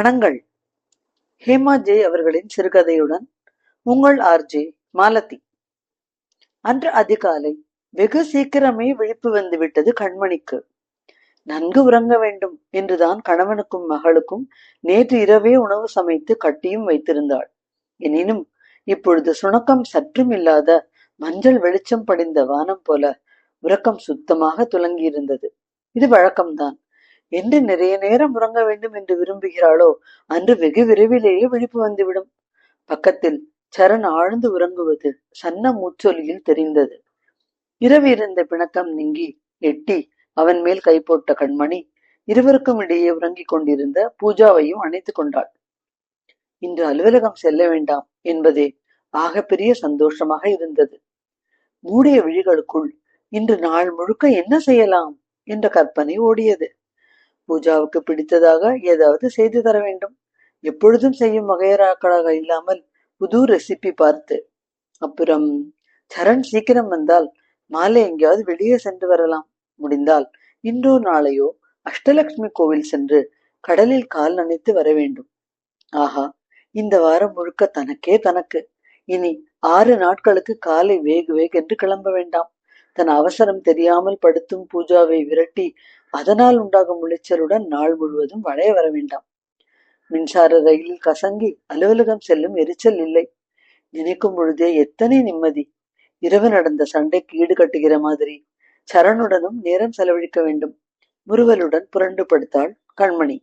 கணங்கள். ஹேமா ஜே அவர்களின் சிறுகதையுடன் உங்கள் ஆர்ஜே மாலதி. அன்று அதிகாலை வெகு சீக்கிரமே விழிப்பு வந்துவிட்டது கண்மணிக்கு. நன்கு உறங்க வேண்டும் என்றுதான் கணவனுக்கும் மகளுக்கும் நேற்று இரவே உணவு சமைத்து கட்டியும் வைத்திருந்தாள். எனினும் இப்பொழுது சுணக்கம் சற்றும் இல்லாத மஞ்சள் வெளிச்சம் படிந்த வானம் போல உறக்கம் சுத்தமாக துலங்கியிருந்தது. இது வழக்கம்தான். என்று நிறைய நேரம் உறங்க வேண்டும் என்று விரும்புகிறாளோ அன்று வெகு விரைவிலேயே விழிப்பு வந்துவிடும். பக்கத்தில் சரண் ஆழ்ந்து உறங்குவது சன்ன மூச்சொலியில் தெரிந்தது. இரவு இருந்த பிணக்கம் நீங்கி எட்டி அவன் மேல் கை போட்ட கண்மணி இருவருக்கும் இடையே உறங்கிக் கொண்டிருந்த பூஜாவையும் அணைத்துக் கொண்டாள். இன்று அலுவலகம் செல்ல வேண்டாம் என்பதே ஆகப்பெரிய சந்தோஷமாக இருந்தது. மூடிய விழிகளுக்குள் இன்று நாள் முழுக்க என்ன செய்யலாம் என்ற கற்பனை ஓடியது. பூஜாவுக்கு பிடித்ததாக ஏதாவது செய்து தர வேண்டும். எப்பொழுதும் செய்யும் வகையராக்களாக இல்லாமல் புது ரெசிபி பார்த்து. அப்புறம் சரண் சீக்கிரம் வந்தால் மாலை எங்கேயாவது வெளியே சென்று வரலாம். முடிந்தால் இன்றோ நாளையோ அஷ்டலட்சுமி கோவில் சென்று கடலில் கால் நனைத்து வர வேண்டும். ஆஹா இந்த வாரம் முழுக்க தனக்கே தனக்கு. இனி ஆறு நாட்களுக்கு காலை வேகு வேகென்று கிளம்ப வேண்டாம். தன் அவசரம் தெரியாமல் படுத்தும் பூஜாவை விரட்டி அதனால் உண்டாகும் உளைச்சலுடன் நாள் முழுவதும் வளைய வர வேண்டாம். மின்சார ரயிலில் கசங்கி அலுவலகம் செல்லும் எரிச்சல் இல்லை. நினைக்கும் பொழுதே எத்தனை நிம்மதி. இரவு நடந்த சண்டைக்கு ஈடுகட்டுகிற மாதிரி. சரணுடனும் நேரம் செலவழிக்க வேண்டும். முறுவலுடன் புரண்டு படுத்தாள் கண்மணி.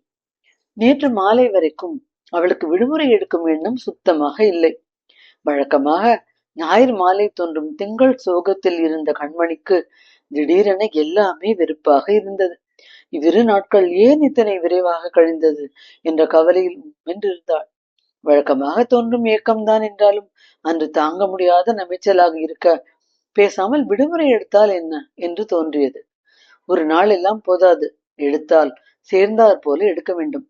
நேற்று மாலை வரைக்கும் அவளுக்கு விடுமுறை எடுக்கும் எண்ணம் சுத்தமாக இல்லை. வழக்கமாக ஞாயிறு மாலை தோன்றும் திங்கள் சோகத்தில் இருந்த கண்மணிக்கு திடீரென எல்லாமே வெறுப்பாக இருந்தது. இவ்விரு நாட்கள் ஏன் இத்தனை விரைவாக கழிந்தது என்ற கவலையில் வென்றிருந்தாள் வழக்கமாக தோன்றும் ஏக்கம்தான் என்றாலும் அன்று தாங்க முடியாத நமைச்சலாக இருக்க பேசாமல் விடுமுறை எடுத்தால் என்ன என்று தோன்றியது. ஒரு நாள் எல்லாம் போதாது. எடுத்தால் சேர்ந்தாற் போல எடுக்க வேண்டும்.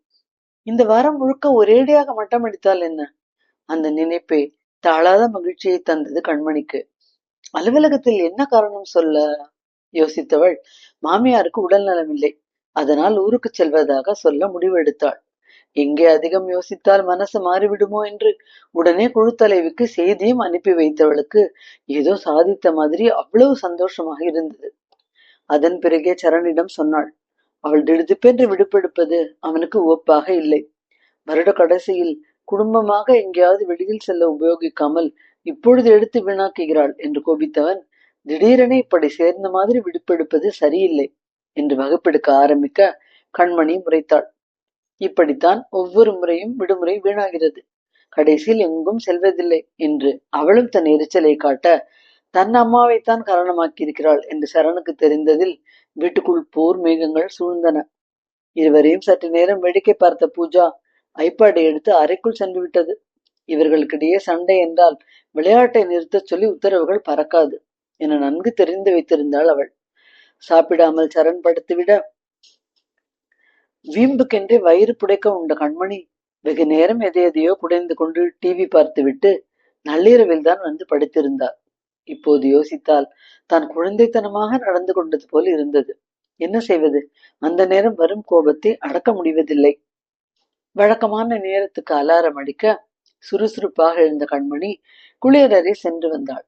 இந்த வாரம் முழுக்க ஒரேடியாக மட்டம் அடித்தால் என்ன? அந்த நினைப்பே தாழாத மகிழ்ச்சியை தந்தது கண்மணிக்கு. அலுவலகத்தில் என்ன காரணம் சொல்ல யோசித்தவள். மாமியாருக்கு உடல் நலமில்லை. அதனால் ஊருக்கு செல்வதாக சொல்ல முடிவெடுத்தாள். எங்கே அதிகம் யோசித்தால் மனசு மாறிவிடுமோ என்று உடனே குழுத்தலைவுக்கு செய்தியும் அனுப்பி வைத்தவளுக்கு ஏதோ சாதித்த மாதிரி அவ்வளவு சந்தோஷமாக இருந்தது. அதன் பிறகே சரணிடம் சொன்னாள். அவள் திடுதிப்பென்று விடுப்பெடுப்பது அவனுக்கு ஒப்பாக இல்லை. வருட கடைசியில் குடும்பமாக எங்கேயாவது வெளியில் செல்ல உபயோகிக்காமல் இப்பொழுது எடுத்து வீணாக்குகிறாள் என்று கோபித்தவன் திடீரென இப்படி சேர்ந்த மாதிரி விடுப்பெடுப்பது சரியில்லை என்று வகுப்பெடுக்க ஆரம்பிக்க கண்மணி முறைத்தாள். இப்படித்தான் ஒவ்வொரு முறையும் விடுமுறை வீணாகிறது. கடைசியில் எங்கும் செல்வதில்லை என்று அவளும் தன் எரிச்சலை காட்ட தன் அம்மாவைத்தான் காரணமாக்கியிருக்கிறாள் என்று சரணுக்கு தெரிந்ததில் வீட்டுக்குள் போர் மேகங்கள் சூழ்ந்தன. இருவரையும் சற்று நேரம் வேடிக்கை பார்த்த பூஜா ஐபாடை எடுத்து அறைக்குள் சென்று விட்டது இவர்களுக்கிடையே சண்டை என்றால் விளையாட்டை நிறுத்தச் சொல்லி உத்தரவுகள் பறக்காது. என நன்கு தெரிந்து வைத்திருந்தாள் அவள். சாப்பிடாமல் சரண் படுத்துவிட வீம்புக்கென்றே வயிறு புடைக்க உண்ட கண்மணி வெகு நேரம் எதை எதையோ கொண்டு டிவி பார்த்துவிட்டு நள்ளிரவில் தான் வந்து படுத்திருந்தார் இப்போது யோசித்தால் தான் குழந்தைத்தனமாக நடந்து கொண்டது போல் இருந்தது. என்ன செய்வது? அந்த நேரம் வரும் கோபத்தை அடக்க முடிவதில்லை. வழக்கமான நேரத்துக்கு அலாரம் அடிக்க சுறுசுறுப்பாக எழுந்த கண்மணி குளியலறை சென்று வந்தாள்.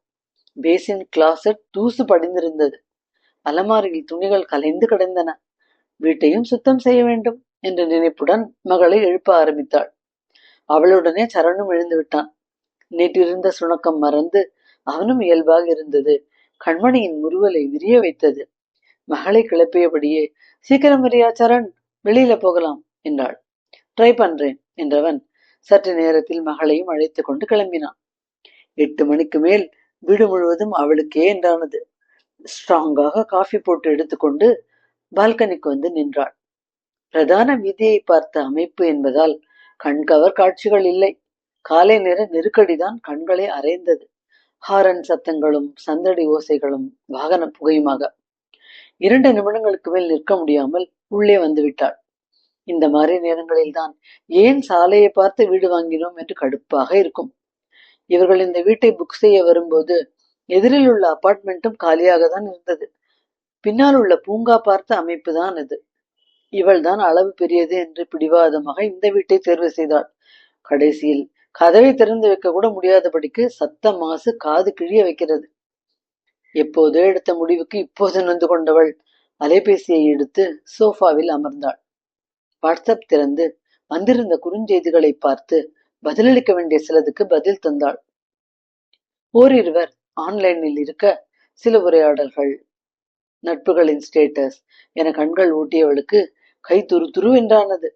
பேசின் கிளாசட் தூசு படிந்திருந்தது. அலமாரியில் துணிகள் கலைந்து கிடந்தன. வீட்டையும் சுத்தம் செய்ய வேண்டும் என்ற நினைப்புடன் மகளை எழுப்ப ஆரம்பித்தாள். அவளுடனே சரணும் எழுந்து விட்டான். நேற்றிருந்த சுணக்கம் மறந்து அவனும் இயல்பாக இருந்தது. கண்மணியின் முறுவலை விரிய வைத்தது. மகளை கிளப்பியபடியே சீக்கிரம் வரியா சரண்? வெளியில போகலாம் என்றாள். ட்ரை பண்றேன் என்றவன் சற்று நேரத்தில் மகளையும் அழைத்து கொண்டு கிளம்பினான். எட்டு மணிக்கு மேல் வீடு முழுவதும் அவளுக்கே என்றானது. ஸ்ட்ராங்காக காஃபி போட்டு எடுத்துக்கொண்டு பால்கனிக்கு வந்து நின்றாள். பிரதான வீதியை பார்த்த அமைப்பு என்பதால் கண்கவர் காட்சிகள் இல்லை. காலை நேர நெருக்கடிதான் கண்களை அரைந்தது ஹாரன் சத்தங்களும் சந்தடி ஓசைகளும் வாகன புகையுமாக. இரண்டு நிமிடங்களுக்கு மேல் நிற்க முடியாமல் உள்ளே வந்து விட்டாள். இந்த மாதிரி நேரங்களில் தான் ஏன் சாலையை பார்த்து வீடு வாங்கினோம் என்று கடுப்பாக இருக்கும். இவர்கள் இந்த வீட்டை புக் செய்ய வரும்போது எதிரில் உள்ள அபார்ட்மெண்ட்டும் காலியாக தான் இருந்தது. பின்னால் உள்ள பூங்கா பார்த்த அமைப்பு தான் அது. இவள்தான் அளவு பெரியது என்று பிடிவாதமாக இந்த வீட்டை தேர்வு செய்தாள். கடைசியில் கதவை திறந்து வைக்க கூட முடியாதபடிக்கு சத்த மாசு காது கிழிய வைக்கிறது. எப்போதோ எடுத்த முடிவுக்கு இப்போது நொந்து கொண்டவள் அலைபேசியை எடுத்து சோஃபாவில் அமர்ந்தாள். வாட்ஸ்அப் திறந்து வந்திருந்த குறுஞ்செய்திகளை பார்த்து பதிலளிக்க வேண்டிய சிலதுக்கு பதில் தந்தாள். ஓரிருவர் ஆன்லைனில் இருக்க சில உரையாடல்கள். நட்புகளின் ஸ்டேட்டஸ் என கண்கள் ஊட்டியவளுக்கு கை துரு துருவென்றானது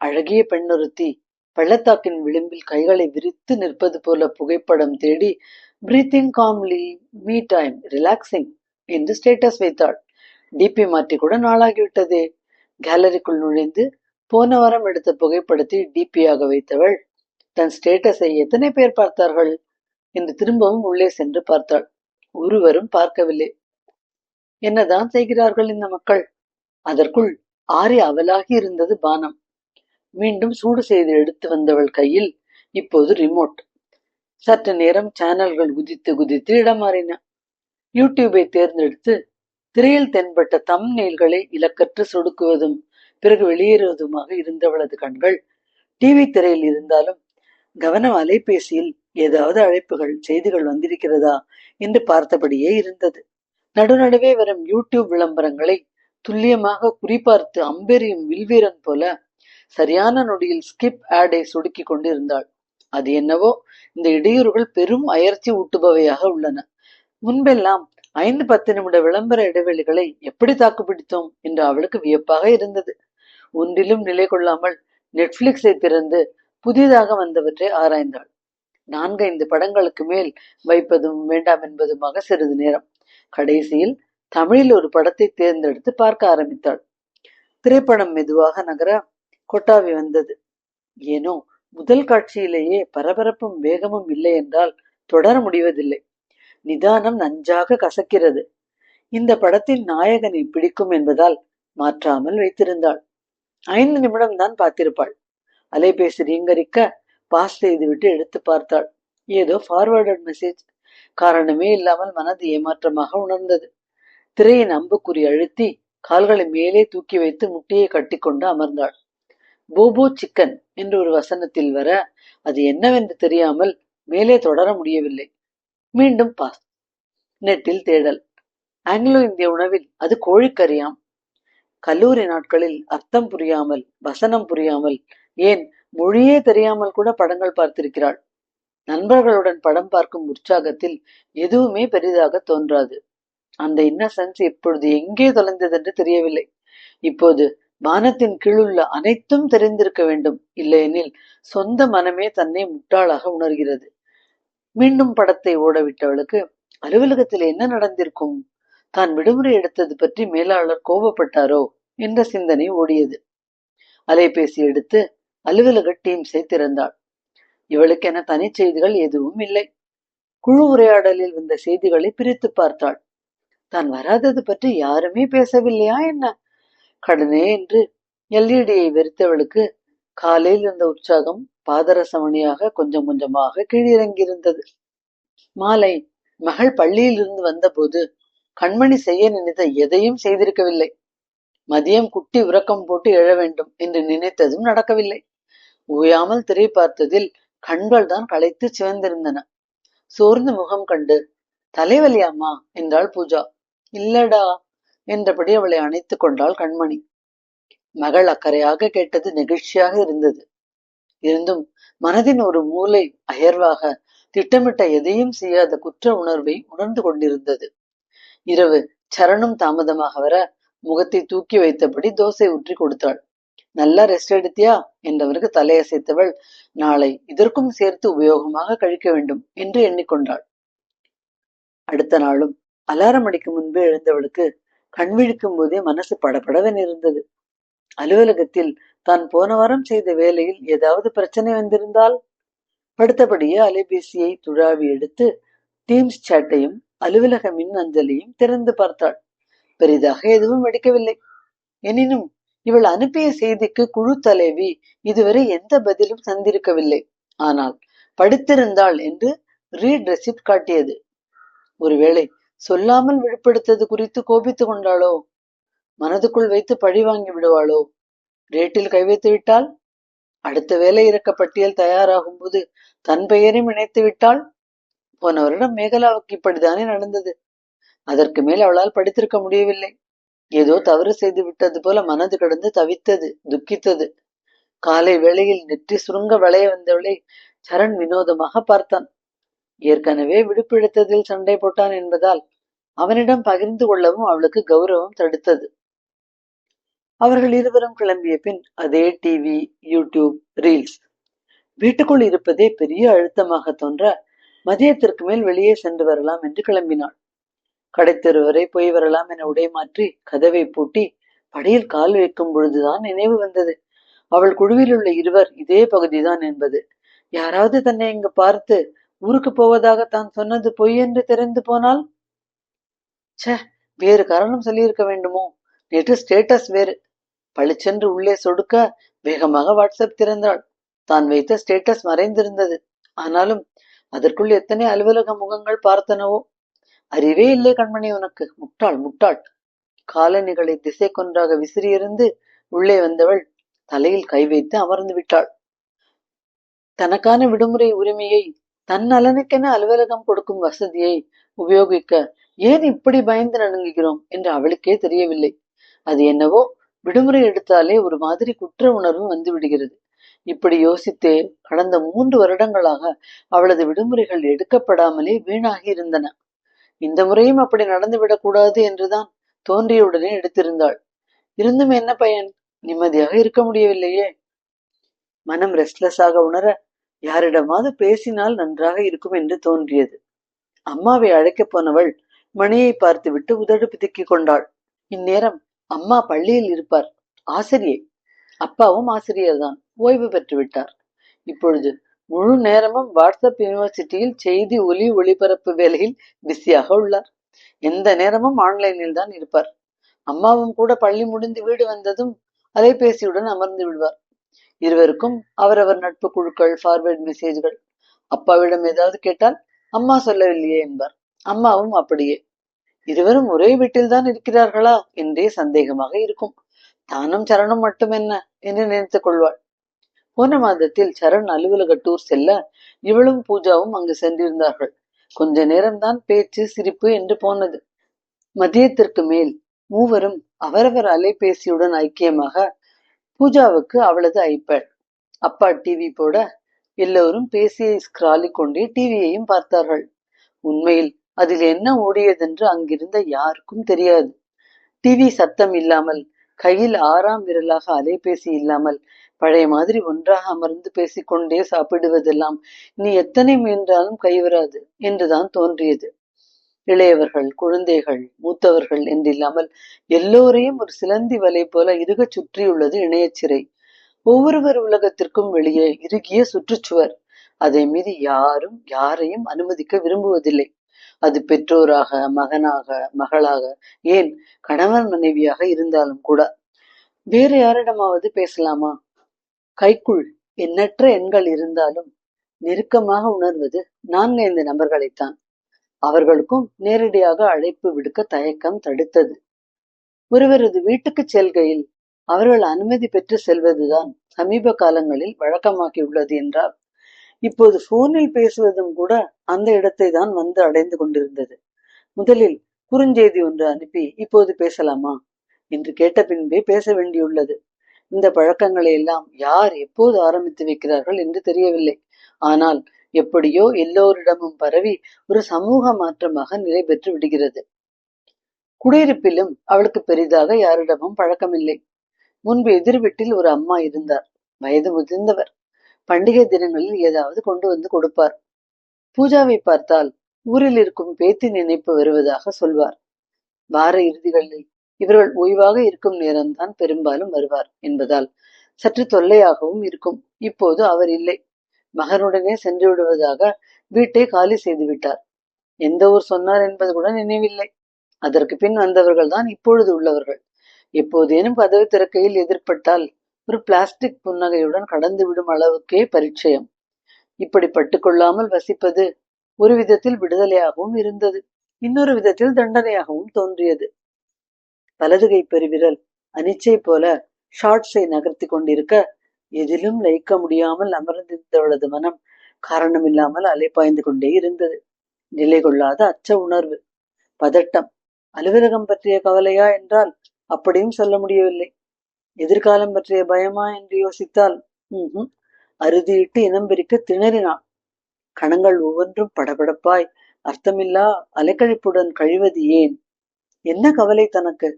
அழகிய பெண்ணொருத்தி பள்ளத்தாக்கின் விளிம்பில் கைகளை விரித்து நிற்பது போல புகைப்படம் தேடி breathing calmly me time relaxing என்று ஸ்டேட்டஸ் வைத்தாள். டிபி மாற்றி கூட நாளாகிவிட்டதே. கேலரிக்குள் நுழைந்து போன வாரம் எடுத்த புகைப்படத்தை டிபியாக வைத்தவள். தன் ஸ்டேட்டஸை எத்தனை பேர் பார்த்தார்கள்? என்று திரும்பவும் உள்ளே சென்று பார்த்தாள். ஒருவரும் பார்க்கவில்லை. என்னதான் செய்கிறார்கள் இந்த மக்கள்? அதற்குள் ஆறி அவலாகி இருந்தது பானம். மீண்டும் சூடு செய்து எடுத்து வந்தவள் கையில் இப்போது ரிமோட் சற்று நேரம் சேனல்கள் குதித்து குதித்து இடமாறின. யூடியூபை தேர்ந்தெடுத்து திரையில் தென்பட்ட தம் நெயில்களை இலக்கற்று சொடுக்குவதும் பிறகு வெளியேறுவதுமாக இருந்தவளது கண்கள் டிவி திரையில் இருந்தாலும் கவனம் அலைபேசியில் ஏதாவது அழைப்புகள் செய்திகள் வந்திருக்கிறதா என்று பார்த்தபடியே இருந்தது. நடுநடுவே வரும் யூடியூப் விளம்பரங்களை துல்லியமாக குறிபார்த்து அம்பெரியும் வில்வீரன் போல சரியான நொடியில் ஸ்கிப் ஆடை சுடுக்கி கொண்டிருந்தாள். அது என்னவோ இந்த இடையூறுகள் பெரும் அயற்சி ஊட்டுபவையாக உள்ளன. முன்பெல்லாம் ஐந்து பத்து நிமிட விளம்பர இடைவெளிகளை எப்படி தாக்குப்பிடித்தோம் என்று அவளுக்கு வியப்பாக இருந்தது. ஒன்றிலும் நிலை கொள்ளாமல் நெட்ஃபிளிக்ஸை திறந்து புதிதாக வந்தவற்றை ஆராய்ந்தாள். நான்கைந்து படங்களுக்கு மேல் வைப்பதும் வேண்டாம் என்பதுமாக சிறிது நேரம். கடைசியில் தமிழில் ஒரு படத்தை தேர்ந்தெடுத்து பார்க்க ஆரம்பித்தாள். திரைப்படம் மெதுவாக நகர கொட்டாவி வந்தது. ஏனோ முதல் காட்சியிலேயே பரபரப்பும் வேகமும் இல்லை என்றால் தொடர முடிவதில்லை. நிதானம் நஞ்சாக கசக்கிறது. இந்த படத்தின் நாயகனை பிடிக்கும் என்பதால் மாற்றாமல் வைத்திருந்தாள். ஐந்து நிமிடம் தான் பார்த்திருப்பாள். அலைபேசி ரீங்கரிக்க பாஸ் செய்துவிட்டு எடுத்து பார்த்தாள். ஏதோ ஃபார்வர்டட் மெசேஜ் காரணமே இல்லாமல் மனது ஏமாற்றமாக உணர்ந்தது. திரையின் அம்புக்குறி அழுத்தி கால்களை மேலே தூக்கி வைத்து முட்டியை கட்டிக்கொண்டு அமர்ந்தாள். போபோ சிக்கன் என்று ஒரு வசனத்தில் வர அது என்னவென்று தெரியாமல் மேலே தொடர முடியவில்லை. மீண்டும் பாஸ் நெட்டில் தேடல். ஆங்கிலோ இந்திய உணவில் அது கோழிக்கறியாம். கல்லூரி நாட்களில் அர்த்தம் புரியாமல் வசனம் புரியாமல் ஏன் மொழியே தெரியாமல் கூட படங்கள் பார்த்திருக்கிறாள். நண்பர்களுடன் படம் பார்க்கும் உற்சாகத்தில் எதுவுமே பெரிதாக தோன்றாது. அந்த இன்னசென்ஸ் இப்பொழுது எங்கே தொலைந்ததென்று தெரியவில்லை. இப்போது வானத்தின் கீழுள்ள அனைத்தும் தெரிந்திருக்க வேண்டும். இல்லையெனில் சொந்த மனமே தன்னை முட்டாளாக உணர்கிறது. மீண்டும் படத்தை ஓடவிட்டவளுக்கு அலுவலகத்தில் என்ன நடந்திருக்கும்? தான் விடுமுறை எடுத்தது பற்றி மேலாளர் கோபப்பட்டாரோ என்ற சிந்தனை ஓடியது. அலைபேசி எடுத்து அலுவலக டீம்ஸை திறந்தாள். இவளுக்கென தனி செய்திகள் எதுவும் இல்லை. குழு உரையாடலில் வந்த செய்திகளை பிரித்து பார்த்தாள். தான் வராதது பற்றி யாருமே பேசவில்லையா என்ன? கடனே என்று எல்இடியை வெறுத்தவளுக்கு காலையில் இருந்த உற்சாகம் பாதரசமணியாக கொஞ்சம் கொஞ்சமாக கீழிறங்கியிருந்தது. மாலை மகள் பள்ளியிலிருந்து வந்தபோது கண்மணி செய்ய நினைத்த எதையும் செய்திருக்கவில்லை. மதியம் குட்டி உறக்கம் போட்டு எழ வேண்டும் என்று நினைத்ததும் நடக்கவில்லை. ஓயாமல் திரை பார்த்ததில் கண்கள் தான் களைத்து சிவந்திருந்தன. சோர்ந்து முகம் கண்டு தலைவலியாமா என்றாள் பூஜா. இல்லடா என்றபடி அவளை அணைத்துக் கொண்டாள் கண்மணி. மகள் அக்கறையாக கேட்டது நெகிழ்ச்சியாக இருந்தது. இருந்தும் மனதின் ஒரு மூலை அயர்வாக திட்டமிட்ட எதையும் செய்யாத குற்ற உணர்வை உணர்ந்து கொண்டிருந்தது. இரவு சரணும் தாமதமாக வர முகத்தை தூக்கி வைத்தபடி தோசை ஊற்றி கொடுத்தாள். நல்லா ரெஸ்ட் எடுத்தியா? என்றவருக்கு தலையசைத்தவள் நாளை இதற்கும் சேர்த்து உபயோகமாக கழிக்க வேண்டும் என்று எண்ணிக்கொண்டாள். அடுத்த நாளும் அலாரம் அடிக்கு முன்பே எழுந்தவளுக்கு கண் விழிக்கும் போதே மனசு படபடவென இருந்தது. அலுவலகத்தில் தான் போன வாரம் செய்த வேலையில் ஏதாவது பிரச்சனை வந்திருந்தால்? படுத்தபடியே அலைபேசியை துழாவி எடுத்து டீம்ஸ் சாட்டையும் அலுவலக மின் அஞ்சலையும் திறந்து பார்த்தாள். பெரிதாக எதுவும் வெடிக்கவில்லை எனினும் இவள் அனுப்பிய செய்திக்கு குழு தலைவி இதுவரை எந்த பதிலும் தந்திருக்கவில்லை. ஆனால் படித்திருந்தாள் என்று ரீட் ரெசிப்ட் காட்டியது. ஒருவேளை சொல்லாமல் வெளிப்படுத்தது குறித்து கோபித்துக் கொண்டாளோ? மனதுக்குள் வைத்து பழி வாங்கி விடுவாளோ? ரேட்டில் கை வைத்து விட்டால்? அடுத்த வேலை இறக்க பட்டியல் தயாராகும் போது தன் பெயரையும் இணைத்து விட்டால் போன வருடம் மேகலாவுக்கு இப்படித்தானே நடந்தது? அதற்கு மேல் அவளால் படித்திருக்க முடியவில்லை. ஏதோ தவறு செய்து விட்டது போல மனது கடந்து தவித்தது துக்கித்தது. காலை வேளையில் நெற்றி சுருங்க வளைய வந்தவளை சரண் வினோதமாக பார்த்தான். ஏற்கனவே விடுப்பிடித்ததில் சண்டை போட்டான் என்பதால் அவனிடம் பகிர்ந்து கொள்ளவும் அவளுக்கு கௌரவம் தடுத்தது. அவர்கள் இருவரும் கிளம்பிய பின் அதே டிவி யூடியூப் ரீல்ஸ். வீட்டுக்குள் இருப்பதே பெரிய அழுத்தமாக தோன்ற மதியத்திற்கு மேல் வெளியே சென்று வரலாம் என்று கிளம்பினாள். கடைத்தெரு வரை போய் வரலாம் என உடை மாற்றி கதவை பூட்டி படியில் கால் வைக்கும் பொழுதுதான் நினைவு வந்தது. அவள் குழுவில் உள்ள இருவர் இதே பகுதிதான் என்பது. யாராவது தன்னை இங்கு பார்த்து ஊருக்கு போவதாக தான் சொன்னது பொய் என்று தெரிந்து போனால்? சே வேறு காரணம் சொல்லியிருக்க வேண்டுமோ? நேற்று ஸ்டேட்டஸ் வேறு. பளிச்சென்று உள்ளே சொடுக்க வேகமாக வாட்ஸ்அப் திறந்தாள். தான் வைத்த ஸ்டேட்டஸ் மறைந்திருந்தது. ஆனாலும் அதற்குள் எத்தனை அலுவலக முகங்கள் பார்த்தனவோ? அறிவே இல்லை கண்மணி உனக்கு. முட்டாள் முட்டாள். காலணிகளை திசை கொன்றாக விசிறியிருந்து உள்ளே வந்தவள் தலையில் கை வைத்து அமர்ந்து விட்டாள். தனக்கான விடுமுறை உரிமையை தன் நலனுக்கென அலுவலகம் கொடுக்கும் வசதியை உபயோகிக்க ஏன் இப்படி பயந்து நடுங்குகிறோம் என்று அவளுக்கே தெரியவில்லை. அது என்னவோ? விடுமுறை எடுத்தாலே ஒரு மாதிரி குற்ற உணர்வு வந்து விடுகிறது. இப்படி யோசித்து கடந்த மூன்று வருடங்களாக அவளது விடுமுறைகள் எடுக்கப்படாமலே வீணாகி இருந்தன. இந்த முறையும் அப்படி நடந்துவிடக் கூடாது என்றுதான் தோன்றியவுடனே எடுத்திருந்தாள். இருந்தும் என்ன பயன்? நிம்மதியாக இருக்க முடியவில்லையே. மனம் ரெஸ்ட்லெஸ்ஸாக உணர யாரிடமாவது பேசினால் நன்றாக இருக்கும் என்று தோன்றியது. அம்மாவை அழைக்கப் போனவள் மணியை பார்த்துவிட்டு உதடு பிதுக்கிக் கொண்டாள். இந்நேரம் அம்மா பள்ளியில் இருப்பார். ஆசிரியை. அப்பாவும் ஆசிரியர்தான். ஓய்வு பெற்று விட்டார். இப்பொழுது முழு நேரமும் வாட்ஸ்அப் யூனிவர்சிட்டியில் செய்தி ஒலி ஒளிபரப்பு வேலையில் பிஸியாக உள்ளார். எந்த நேரமும் ஆன்லைனில் தான் இருப்பார். அம்மாவும் கூட பள்ளி முடிந்து வீடு வந்ததும் அலைபேசியுடன் அமர்ந்து விடுவார். இருவருக்கும் அவரவர் நட்பு குழுக்கள் ஃபார்வர்ட் மெசேஜ்கள் அப்பாவிடம் ஏதாவது கேட்டால் அம்மா சொல்லவில்லையே என்பார். அம்மாவும் அப்படியே இருவரும் ஒரே வீட்டில் தான் இருக்கிறார்களா? என்றே சந்தேகமாக இருக்கும். தானும் சரணும் மட்டும் என்ன? என்று நினைத்துக் கொள்வாள். போன மாதத்தில் சரண் அலுவலக டூர் செல்ல இவளும் பூஜாவும் அங்கு சென்றிருந்தார்கள். கொஞ்ச நேரம்தான் பேச்சு சிரிப்பு என்று போனது. மதியத்திற்கு மேல் மூவரும் அவரவர் அலைபேசியுடன் ஐக்கியமாக பூஜாவுக்கு அவளது ஐபேட் அப்பா டிவி போட எல்லோரும் பேசியை ஸ்கிராலிக் கொண்டே டிவியையும் பார்த்தார்கள். உண்மையில் அதில் என்ன ஓடியதென்று அங்கிருந்த யாருக்கும் தெரியாது. டிவி சத்தம் இல்லாமல் கையில் ஆறாம் விரலாக அலைபேசி இல்லாமல் பழைய மாதிரி ஒன்றாக அமர்ந்து பேசிக்கொண்டே சாப்பிடுவதெல்லாம் நீ எத்தனை முயன்றாலும் கைவராது என்றுதான் தோன்றியது. இளையவர்கள் குழந்தைகள் மூத்தவர்கள் என்றில்லாமல் எல்லோரையும் ஒரு சிலந்தி வலை போல இறுகச் சுற்றியுள்ளது இணையச்சிறை. ஒவ்வொருவர் உலகத்திற்கும் வெளியே இறுகிய சுற்றுச்சுவர். அதை மீறி யாரும் யாரையும் அனுமதிக்க விரும்புவதில்லை. அது பெற்றோராக மகனாக மகளாக ஏன் கணவன் மனைவியாக இருந்தாலும் கூட. வேறு யாரிடமாவது பேசலாமா? கைக்குள் எண்ணற்ற எண்கள் இருந்தாலும் நெருக்கமாக உணர்வது நான்கைந்து நபர்களைத்தான். அவர்களுக்கும் நேரடியாக அழைப்பு விடுக்க தயக்கம் தடுத்தது. ஒருவரது வீட்டுக்கு செல்கையில் அவர்கள் அனுமதி பெற்று செல்வதுதான் சமீப காலங்களில் வழக்கமாகியுள்ளது என்றால் இப்போது போனில் பேசுவதும் கூட அந்த இடத்தை தான் வந்து அடைந்து கொண்டிருந்தது. முதலில் குறுஞ்செய்தி ஒன்று அனுப்பி இப்போது பேசலாமா? என்று கேட்ட பின்பே பேச வேண்டியுள்ளது. இந்த பழக்கங்களை எல்லாம் யார் எப்போது ஆரம்பித்து வைக்கிறார்கள் என்று தெரியவில்லை. ஆனால் எப்படியோ எல்லோரிடமும் பரவி ஒரு சமூக மாற்றமாக நிலை பெற்று விடுகிறது. குடியிருப்பிலும் அவளுக்கு பெரிதாக யாரிடமும் பழக்கமில்லை. முன்பு எதிர் வீட்டில் ஒரு அம்மா இருந்தார். வயது முதிர்ந்தவர். பண்டிகை தினங்களில் ஏதாவது கொண்டு வந்து கொடுப்பார். பூஜாவை பார்த்தால் ஊரில் இருக்கும் பேத்தி நினைப்பு வருவதாக சொல்வார். வார இறுதிகளில் இவர்கள் ஓய்வாக இருக்கும் நேரம்தான் பெரும்பாலும் வருவார் என்பதால் சற்று தொல்லையாகவும் இருக்கும். இப்போது அவர் இல்லை. மகனுடனே சென்று விடுவதாக வீட்டை காலி செய்து விட்டார். எந்த ஊர் சொன்னார் என்பது கூட நினைவில்லை. அதற்கு பின் வந்தவர்கள் தான் இப்பொழுது உள்ளவர்கள். எப்போதேனும் கதவு திறக்கையில் எதிர்பட்டால் ஒரு பிளாஸ்டிக் புன்னகையுடன் கடந்து விடும் அளவுக்கே பரிச்சயம். இப்படி பட்டுக்கொள்ளாமல் வசிப்பது ஒரு விதத்தில் விடுதலையாகவும் இருந்தது. இன்னொரு விதத்தில் தண்டனையாகவும் தோன்றியது. வலதுகை பெருவிரல் அனிச்சை போல ஷார்ட்ஸை நகர்த்தி கொண்டிருக்க எதிலும் லயிக்க முடியாமல் அமர்ந்திருந்தவளது மனம் காரணமில்லாமல் அலைப்பாய்ந்து கொண்டே இருந்தது. நிலை கொள்ளாத அச்ச உணர்வு பதட்டம் அலுவலகம் பற்றிய கவலையா என்றால் அப்படியும் சொல்ல முடியவில்லை. எதிர்காலம் பற்றிய பயமா என்று யோசித்தால் ம்ஹும் அறுதியிட்டு இனம் பிரிக்க திணறினான் கணங்கள் ஒவ்வொன்றும் படபடப்பாய் அர்த்தமில்லா அலைக்கழிப்புடன் கழிவது ஏன்? என்ன கவலை தனக்கு?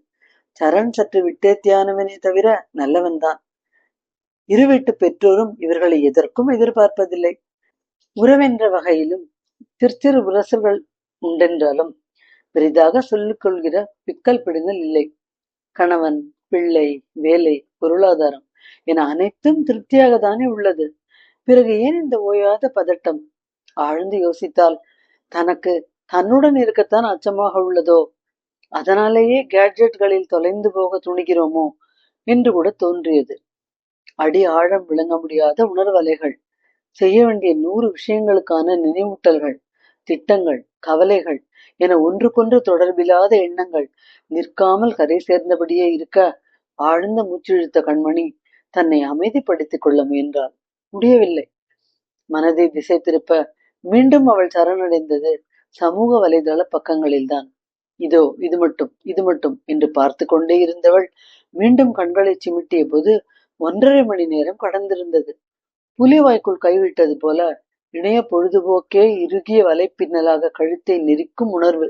சரண் சற்று விட்டேத்தியானவனே தவிர நல்லவன்தான். இரு வீட்டு பெற்றோரும் இவர்களை எதற்கும் எதிர்பார்ப்பதில்லை. உறவென்ற வகையிலும் திருத்திரு உரசுகள் உண்டென்றாலும் பெரிதாக சொல்லிக் கொள்கிற பிக்கல் பிடுங்கல் இல்லை. கணவன் பிள்ளை வேலை பொருளாதாரம் என அனைத்தும் திருப்தியாக தானே உள்ளது. பிறகு ஏன் இந்த ஓயாத பதட்டம்? ஆழ்ந்து யோசித்தால் தனக்கு தன்னுடன் இருக்கத்தான் அச்சமாக உள்ளதோ? அதனாலேயே கேட்ஜெட்களில் தொலைந்து போக துணிகிறோமோ என்று கூட தோன்றியது. அடி ஆழம் விளங்க முடியாத உணர்வலைகள் செய்ய வேண்டிய நூறு விஷயங்களுக்கான நினைவூட்டல்கள் திட்டங்கள் கவலைகள் என ஒன்றுக்கொன்று தொடர்பில்லாத எண்ணங்கள் நிற்காமல் கரை சேர்ந்தபடியே இருக்க ஆழ்ந்த மூச்சிழுத்த கண்மணி தன்னை அமைதிப்படுத்திக் கொள்ள முயன்றாள். முடியவில்லை. மனதை திசை திருப்ப மீண்டும் அவள் சரணடைந்தது சமூக வலைதள பக்கங்களில்தான். இதோ இது மட்டும் இது மட்டும் என்று பார்த்து கொண்டே இருந்தவள் மீண்டும் கண்களை சிமிட்டிய போது ஒன்றரை மணி நேரம் கடந்திருந்தது. புலிவாய்க்குள் கைவிட்டது போல இணைய பொழுதுபோக்கே இறுகிய வலைப்பின்னலாக கழுத்தை நெரிக்கும் உணர்வு.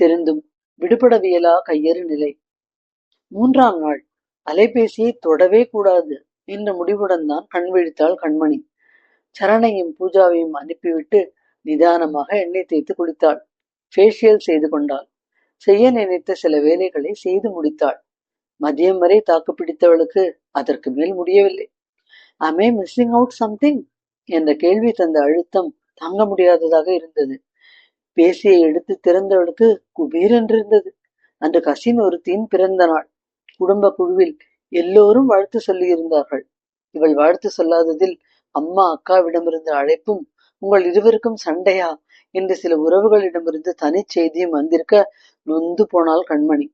தெரிந்தும் விடுபடவியலா கையறு நிலை. மூன்றாம் நாள் அலைபேசியை தொடவே கூடாது என்ற முடிவுடன் தான் கண் விழித்தாள் கண்மணி. சரணையும் பூஜாவையும் அனுப்பிவிட்டு நிதானமாக எண்ணெய் தேய்த்து குளித்தாள். ஃபேஷியல் செய்து கொண்டாள். செய்ய நினைத்த சில வேலைகளை செய்து முடித்தாள். மதியம் வரை தாக்கு பிடித்தவளுக்கு அதற்கு மேல் முடியவில்லை. அமே மிஸ்ஸிங் அவுட் சம்திங் என்ற கேள்வி தந்த அழுத்தம் தாங்க முடியாததாக இருந்தது. பேசியை எடுத்து திறந்தவளுக்கு குபீர் என்றிருந்தது. அன்று கசின் ஒருத்தியின் பிறந்த நாள். குடும்ப குழுவில் எல்லோரும் வாழ்த்து சொல்லியிருந்தார்கள். இவள் வாழ்த்து சொல்லாததில் அம்மா அக்காவிடமிருந்த அழைப்பும் உங்கள் இருவருக்கும் சண்டையா? என்று சில உறவுகளிடமிருந்து தனி செய்தியும் வந்திருக்க நொந்து போனாள் கண்மணி.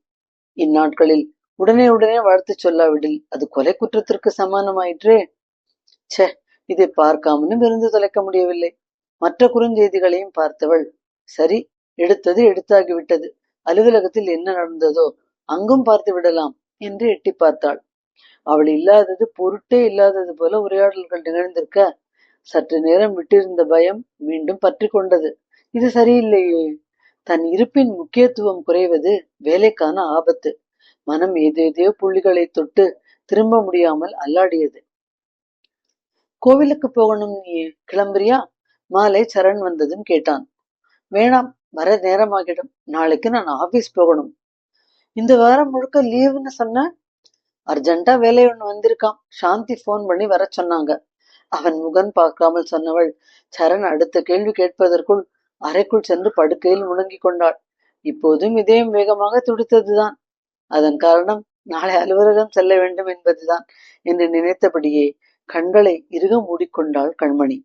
இந்நாட்களில் உடனே உடனே வாழ்த்து சொல்லாவிடில் அது கொலை குற்றத்திற்கு சமானமாயிற்றே. ச்சே இதை பார்க்காமலும் இருந்து தொலைக்க முடியவில்லை. மற்ற குறுஞ்செய்திகளையும் பார்த்தவள் சரி எடுத்தது எடுத்தாகிவிட்டது. அலுவலகத்தில் என்ன நடந்ததோ அங்கும் பார்த்து விடலாம் என்று எட்டி பார்த்தாள். அவள் இல்லாதது பொருட்டே இல்லாதது போல உரையாடல்கள் நிகழ்ந்திருக்க சற்று நேரம் விட்டிருந்த பயம் மீண்டும் பற்றி கொண்டது. இது சரியில்லையே. தன் இருப்பின் முக்கியத்துவம் குறைவது வேலைக்கான ஆபத்து. மனம் ஏதேதோ புள்ளிகளை தொட்டு திரும்ப முடியாமல் அல்லாடியது. கோவிலுக்கு போகணும் நீ கிளம்புறியா? மாலை சரண் வந்ததும் கேட்டான். வேணாம் வர நேரமாகிடும். நாளைக்கு நான் ஆபீஸ் போகணும். இந்த வாரம் முழுக்க லீவுன்னு சொன்ன? அர்ஜென்டா வேலை ஒண்ணு வந்திருக்கான். சாந்தி போன் பண்ணி வர சொன்னாங்க. அவன் முகன் பார்க்காமல் சொன்னவள் சரண் அடுத்த கேள்வி கேட்பதற்குள் அறைக்குள் சென்று படுக்கையில் முழங்கிக் கொண்டாள். இப்போதும் இதயம் வேகமாக துடித்ததுதான். அதன் காரணம் நாளை அலுவலகம் செல்ல வேண்டும் என்பதுதான் என்று நினைத்தபடியே கண்களை இறுக மூடிக்கொண்டாள் கண்மணி.